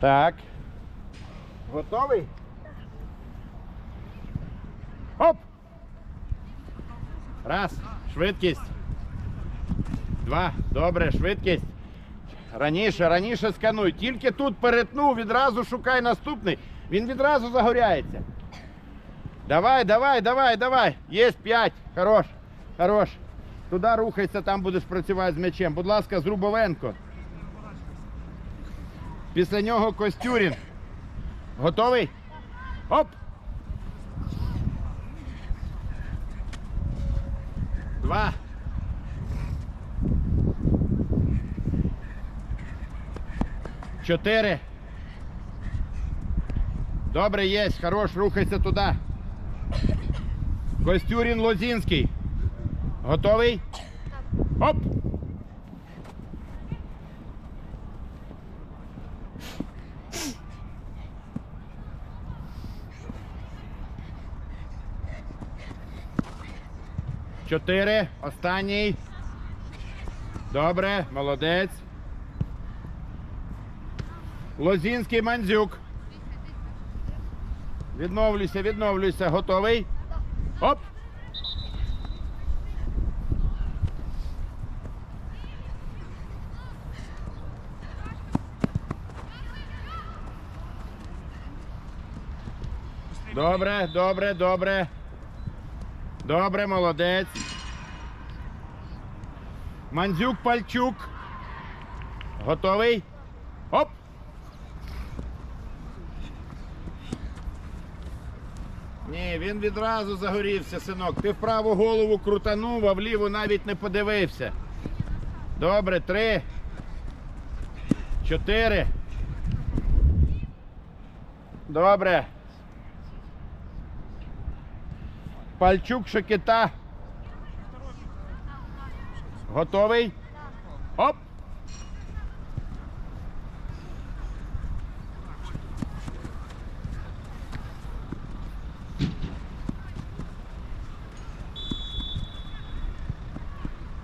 Так. Готовий? Оп! Раз. Швидкість. Два. Добре, швидкість. Раніше, раніше скануй. Тільки тут перетнув, відразу шукай наступний. Він відразу загоряється. Давай, давай, давай, давай. Є п'ять. Хорош. Хорош. Туди рухайся, там будеш працювати з м'ячем. Будь ласка, Зрубовенко. Після нього Костюрін. Готовий? Оп! Два. Чотири. Добре, є. Хорош, рухайся туди. Костюрін Лозінський. Готовий? Оп! Чотири. Останній. Добре, молодець. Лозінський Мандзюк. Відновлюйся, відновлюйся. Готовий? Оп! Добре, добре, добре. Добре, молодець. Мандзюк Пальчук. Готовий? Оп! Ні, він відразу загорівся, синок. Ти в праву голову крутанув, а вліву навіть не подивився. Добре, три. Чотири. Добре. Пальчук Шакита. Готовий? Оп!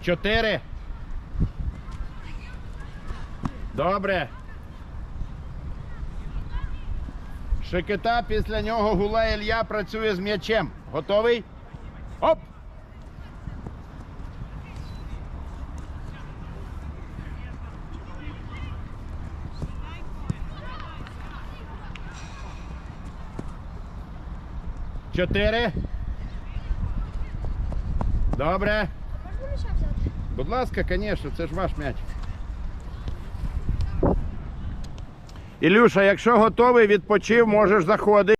Чотири. Добре. Шикита, після нього Гула Ілья працює з м'ячем. Готовий? Оп! Чотири. Добре. Будь ласка, звісно, це ж ваш м'яч. Ілюша, якщо готовий, відпочив, можеш заходити.